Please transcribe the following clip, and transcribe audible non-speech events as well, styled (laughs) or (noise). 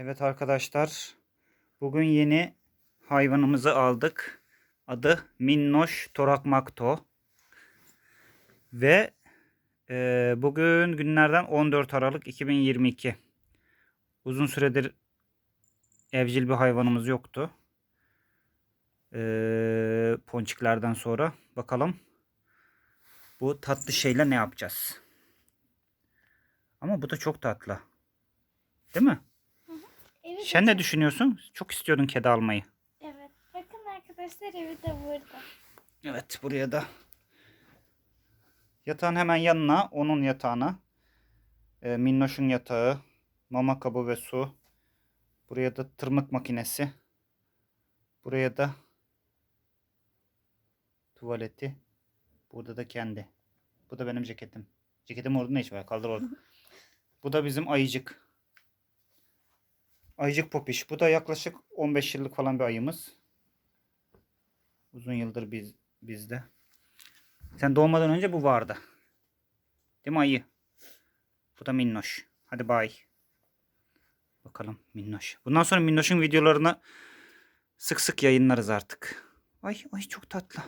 Evet arkadaşlar. Bugün yeni hayvanımızı aldık. Adı Minnoş Torak Makto. Ve e, bugün günlerden 14 Aralık 2022. Uzun süredir evcil bir hayvanımız yoktu. E, ponçiklerden sonra. Bakalım bu tatlı şeyle ne yapacağız? Ama bu da çok tatlı. Değil mi? Sen ne düşünüyorsun? Çok istiyordun kedi almayı. Evet. Bakın arkadaşlar evi de burada. Evet buraya da yatağın hemen yanına onun yatağına e, Minnoş'un yatağı, mama kabı ve su. Buraya da tırmık makinesi. Buraya da tuvaleti. Burada da kendi. Bu da benim ceketim. Ceketim orada ne iş var? Kaldır orada. (laughs) Bu da bizim ayıcık. Ayıcık popiş. Bu da yaklaşık 15 yıllık falan bir ayımız. Uzun yıldır biz bizde. Sen doğmadan önce bu vardı. Değil mi ayı? Bu da Minnoş. Hadi bay. Bakalım Minnoş. Bundan sonra Minnoş'un videolarını sık sık yayınlarız artık. Ay ay çok tatlı.